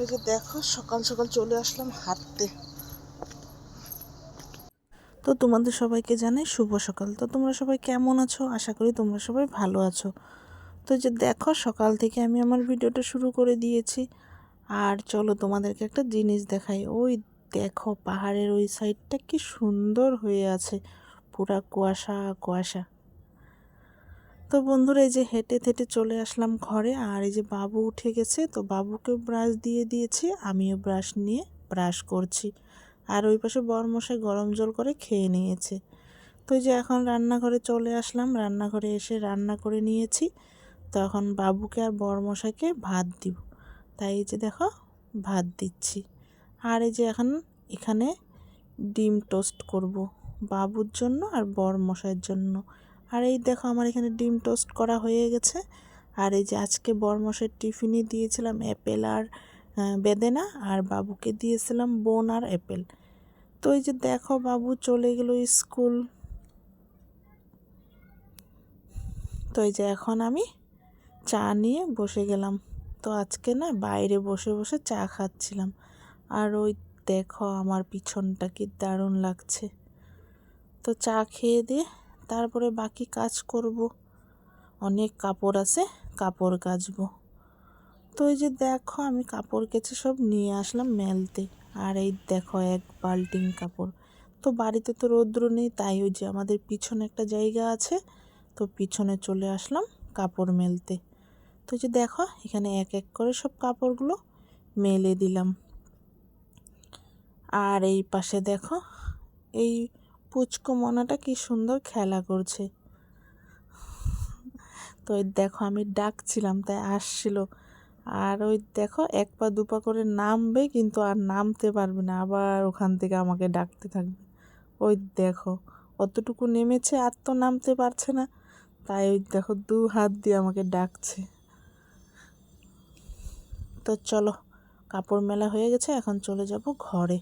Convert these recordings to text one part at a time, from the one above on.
তো যে দেখো, সকাল সকাল চলে আসলাম হাঁটতে। তো তোমাদের সবাইকে জানাই শুভ সকাল। তো তোমরা সবাই কেমন আছো? আশা করি তোমরা সবাই ভালো আছো। তো যে দেখো, সকাল থেকে আমি আমার ভিডিওটা শুরু করে দিয়েছি। আর চলো তোমাদেরকে একটা জিনিস দেখাই। ওই দেখো, পাহাড়ের ওই সাইডটা কি সুন্দর হয়ে আছে। পুরা কুয়াশা কুয়াশা। তো বন্ধুরা, এই যে হেঁটে থেটে চলে আসলাম ঘরে, আর এই যে বাবু উঠে গেছে, তো বাবুকে ব্রাশ দিয়ে দিয়েছি, আমিও ব্রাশ নিয়ে ব্রাশ করছি। আর ওই পাশে বরমশাই গরম জল করে খেয়ে নিয়েছে। তো যে এখন রান্নাঘরে চলে আসলাম, রান্নাঘরে এসে রান্না করে নিয়েছি। তো এখন বাবুকে আর বরমশাইকে ভাত দিব। তাই এই যে দেখো, ভাত দিচ্ছি। আর এই যে এখন এখানে ডিম টোস্ট করব, বাবুর জন্য আর বরমশাইয়ের জন্য। আর এই দেখো আমার এখানে ডিম টোস্ট করা হয়ে গেছে। আর এই যে আজকে বরমশাইয়ের টিফিনে দিয়েছিলাম অ্যাপেল আর বেদেনা, আর বাবুকে দিয়েছিলাম বোন আর অ্যাপেল। তো এই যে দেখো বাবু চলে গেল স্কুল। তো এই যে এখন আমি চা নিয়ে বসে গেলাম। তো আজকে না বাইরে বসে বসে চা খাচ্ছিলাম। আর ওই দেখো আমার পিছনটা কি দারুণ লাগছে। তো চা খেয়ে দিয়ে তারপরে বাকি কাজ করব। অনেক কাপড় আছে, কাপড় কাচবো। তো এই যে দেখো, আমি কাপড় কেচে সব নিয়ে আসলাম মেলতে। আর এই দেখো, এক বালটিং কাপড়। তো বাড়িতে তো রৌদ্র নেই, তাই ওই যে আমাদের পিছনে একটা জায়গা আছে, তো পিছনে চলে আসলাম কাপড় মেলতে। তো যে দেখো, এখানে এক এক করে সব কাপড়গুলো মেলে দিলাম। আর এই পাশে দেখো, এই পুচকো মনাটা কি সুন্দর খেলা করছে। তো ওই দেখো আমি ডাকছিলাম, তাই আসছিল। আর ওই দেখো এক পা দুপা করে নামবে, কিন্তু আর নামতে পারবে না। আবার ওখান থেকে আমাকে ডাকতে থাকবে। ওই দেখো, অতটুকু নেমেছে, আর তো নামতে পারছে না। তাই ওই দেখো দু হাত দিয়ে আমাকে ডাকছে। তো চলো, কাপড় মেলা হয়ে গেছে, এখন চলে যাব ঘরে।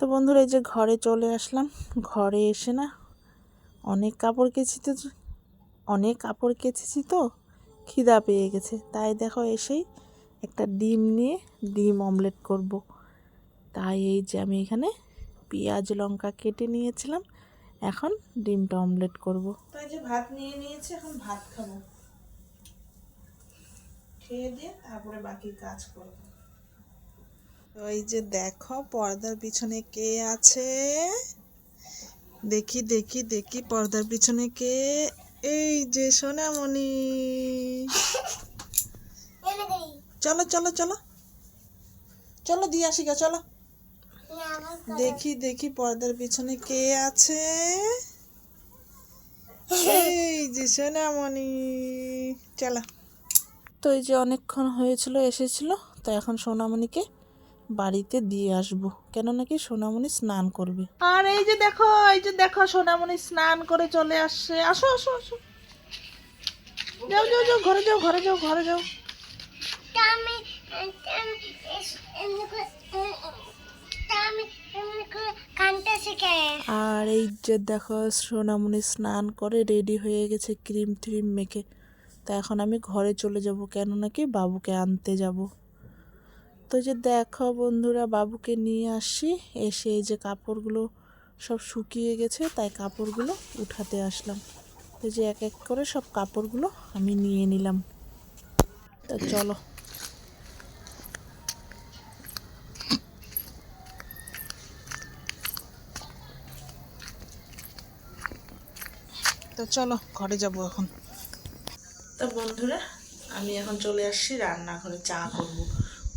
তো বন্ধুরা, এই যে ঘরে চলে আসলাম। ঘরে এসে না অনেক কাপড় কেচি তো, অনেক কাপড় কেচেছি তো, খিদা পেয়ে গেছে। তাই দেখো এসেই একটা ডিম নিয়ে ডিম অমলেট করব। তাই এই যে আমি এখানে পেঁয়াজ, লঙ্কা কেটে নিয়েছিলাম। এখন ডিমটা অমলেট করব। তাই যে ভাত নিয়ে নিয়েছি, এখন ভাত খাব। খেয়ে দিয়ে তারপরে বাকি কাজ করব। এই যে দেখো, পর্দার পিছনে কে আছে? দেখি দেখি দেখি, পর্দার পিছনে কে? এই যে সোনামণি। চলো চলো চলো। চলো, দিয়ে আসি গা, চলো। দেখি দেখি, পর্দার পিছনে কে আছে? এই যে সোনামণি। চলো। তো এই যে অনেকক্ষণ হয়েছিল, এসেছিল, তো এখন সোনামণিকে বাড়িতে দিয়ে আসব। কেন নাকি সোনামণি স্নান করবে? আর এই যে দেখো এই যে দেখো সোনামণি স্নান করে চলে আসছে। আসো আসো আসো। যাও যাও যাও ঘরে যাও ঘরে যাও ঘরে যাও। আমি আমি আর এই যে দেখো সোনামণি স্নান করে রেডি হয়ে গেছে ক্রিম ট্রিম মেখে। তা এখন আমি ঘরে চলে যাব কেন নাকি বাবুকে আনতে যাব। তো যে দেখো বন্ধুরা, বাবুকে নিয়ে আসি। এসে এই যে কাপড়গুলো সব শুকিয়ে গেছে, তাই কাপড়গুলো উঠাতে আসলাম। তো যে এক এক করে সব কাপড়গুলো আমি নিয়ে নিলাম। তো চলো। তো চলো, ঘরে যাব এখন। তো বন্ধুরা, আমি এখন চলে আসছি রান্নাঘরে, চা করব।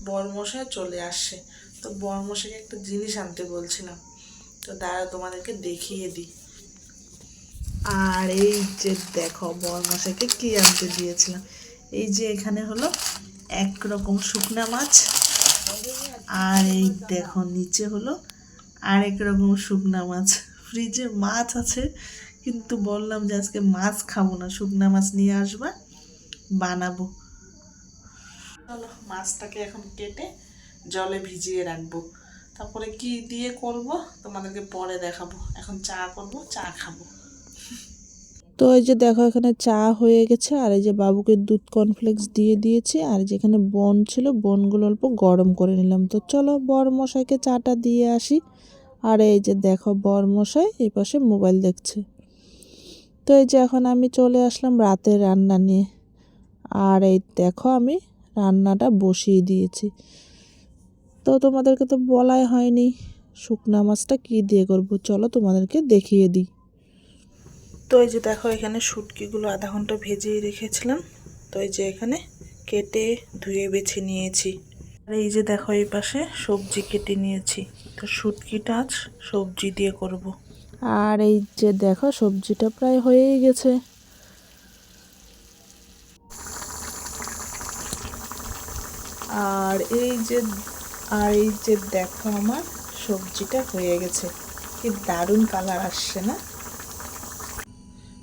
বরমশাই চলে আসছে। তো বরমশাইকে একটা জিনিস আনতে বলছিলাম। তো দাঁড়া তোমাদেরকে দেখিয়ে দিই। আর এই যে দেখো, বরমশাইকে কি আনতে দিয়েছিলাম? এই যে এখানে হলো একরকম শুকনা মাছ। আর এই দেখো, নিচে হলো আরেক রকম শুকনা মাছ। ফ্রিজে মাছ আছে, কিন্তু বললাম যে আজকে মাছ খাব না। শুকনা মাছ নিয়ে আসবা, বানাবো। মাছটাকে এখন কেটে জলে ভিজিয়ে রাখব। তারপরে কি দিয়ে করব? তোমাদেরকে পরে দেখাবো। এখন চা করব, চা খাব। তো এই যে দেখো, এখানে চা হয়ে গেছে, আর এই যে বাবুকে দুধ কর্নফ্লেক্স দিয়ে দিয়েছি, আর যেখানে বন ছিল, বনগুলো অল্প গরম করে নিলাম। তো চলো বর মশাইকে চাটা দিয়ে আসি। আর এই যে দেখো বর মশাই এই পাশে মোবাইল দেখছে। তো এই যে এখন আমি চলে আসলাম রাতের রান্না নিয়ে। আর এই দেখো আমি রান্নাটা বসিয়ে দিয়েছি। তো তোমাদেরকে তো বলাই হয়নি শুকনা মাছটা কী দিয়ে করব চলো তোমাদেরকে দেখিয়ে দিই। তো এই যে দেখো এখানে শুটকিগুলো আধা ঘণ্টা ভেজিয়ে রেখেছিলাম। তো এই যে এখানে কেটে ধুয়ে বেছে নিয়েছি। আর এই যে দেখো এই পাশে সবজি কেটে নিয়েছি। তো শুটকিটা আজ সবজি দিয়ে করব। আর এই যে দেখো সবজিটা প্রায় হয়েই গেছে। আর এই যে, আর এই যে দেখো আমার সবজিটা হয়ে গেছে। কি দারুণ কালার আসছে না?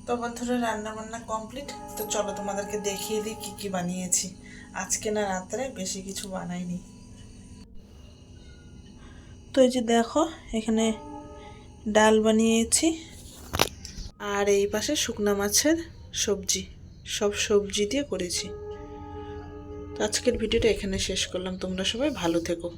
তো বন্ধুরা রান্না বান্না কমপ্লিট তো চলো তোমাদেরকে দেখিয়ে দিই কী কী বানিয়েছি। আজকে না রাত্রে বেশি কিছু বানাইনি। তো এই যে দেখো, এখানে ডাল বানিয়েছি। আর এই পাশে শুকনা মাছের সবজি। সব সবজি দিয়ে করেছি। আজকের ভিডিওটা এখানে শেষ করলাম। তোমরা সবাই ভালো থেকো।